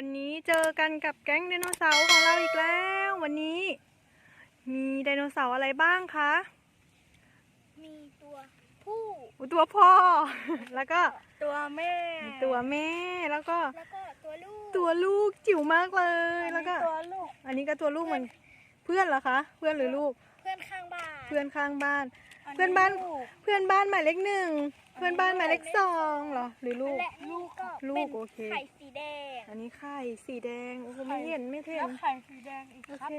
วันนี้เจอกันกับแก๊งไดโนเสาร์ของเราอีกแล้ว วันนี้ มีไดโนเสาร์อะไรบ้างคะ มีตัวผู้อุ๊ยตัวพ่อ แล้วก็ตัวแม่มีตัวแม่แล้วก็แล้วก็ตัวลูกตัวลูกจิ๋วมากเลย แล้วก็ ตัวลูกอันนี้ก็ตัวลูกเหมือนเพื่อนเหรอคะ เพื่อนหรือลูก เพื่อนข้างบ้านเพื่อนข้างบ้านอัเพื่อนบ้าน ลูกเพื่อนบ้านหมายเลขหนึ่งเพื่อนบ้านหมายเลขสองเหรอหรือลูก และลูกก็ลูกเป็นโอเค ไข่สีแดง อันนี้ไข่สีแดง โอ้โหไม่เห็นไม่เห็นไข่สีแดงอีกโอครับเค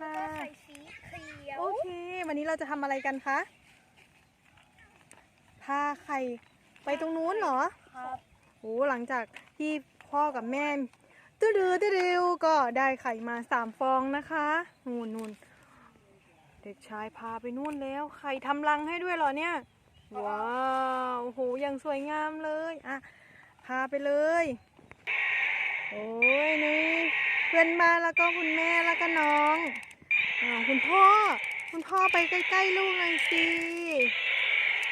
ค่ะก็ไข่สีเขียวโอเค วันนี้เราจะทำอะไรกันคะ พาไข่ไปตรงนู้นเหรอ ครับโอ้หลังจากที่พ่อกับแม่ตื้อดื้อตื้อดิวก็ได้ไข่มาสามฟองนะคะนู่นนู่นเด็กชายพาไปนู่นแล้วไข่ทำรังให้ด้วยเหรอเนี่ย ว้าวโอ้โหยังสวยงามเลย อะ พาไปเลย โอ้ยนี่เพื่อนบ้านแล้วก็คุณแม่แล้วก็น้องอ่าคุณพ่อ คุณพ่อไปใกล้ๆลูกหน่อยสิ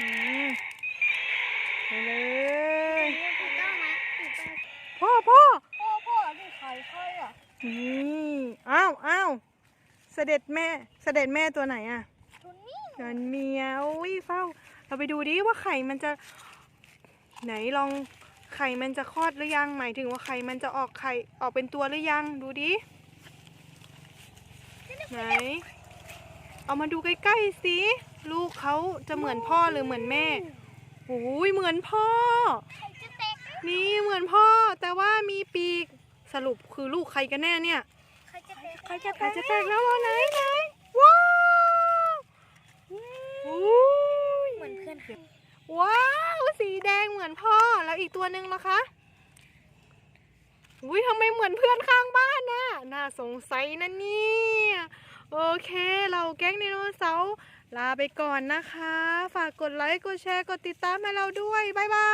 อืมไปเลยถูกต้องไหมถูกต้องพ่อพ่อพ่อพ่อนี่ไข่ใครอะนี่อ้าวอ้าวเสด็จแม่เสด็จแม่ตัวไหนอะตัวนี้นันเมียอุ้ยเฝ้า เราไปดูดิว่าไข่มันจะไหนลอง ไข่มันจะคลอดหรือยัง หมายถึงว่าไข่มันจะออกไข่ออกเป็นตัวหรือยัง ดูดิไหน เอามาดูใกล้ๆสิลูกเขาจะเหมือนพ่อหรือเหมือนแม่โอ้ยเหมือนพ่อไข่จะแตกไหมนี่เหมือนพ่อ แต่ว่ามีปีกสรุปคือลูกใครกันแน่เนี่ยไข่จะแตกไข่จะใครจะแตกแล้วเหรอไหนไหนว้าวอุ้ยเหมือนเพื่อนว้าว สีแดงเหมือนพ่อแล้วอีกตัวหนึ่งล่ะคะอุ้ยทำไมเหมือนเพื่อนข้างบ้านน่ะน่าสงสัยนะเนี่ยโอเค เราแก๊งไดโนเสาร์ลาไปก่อนนะคะ ฝากกดไลค์ กดแชร์ กดติดตามให้เราด้วย บ๊ายบาย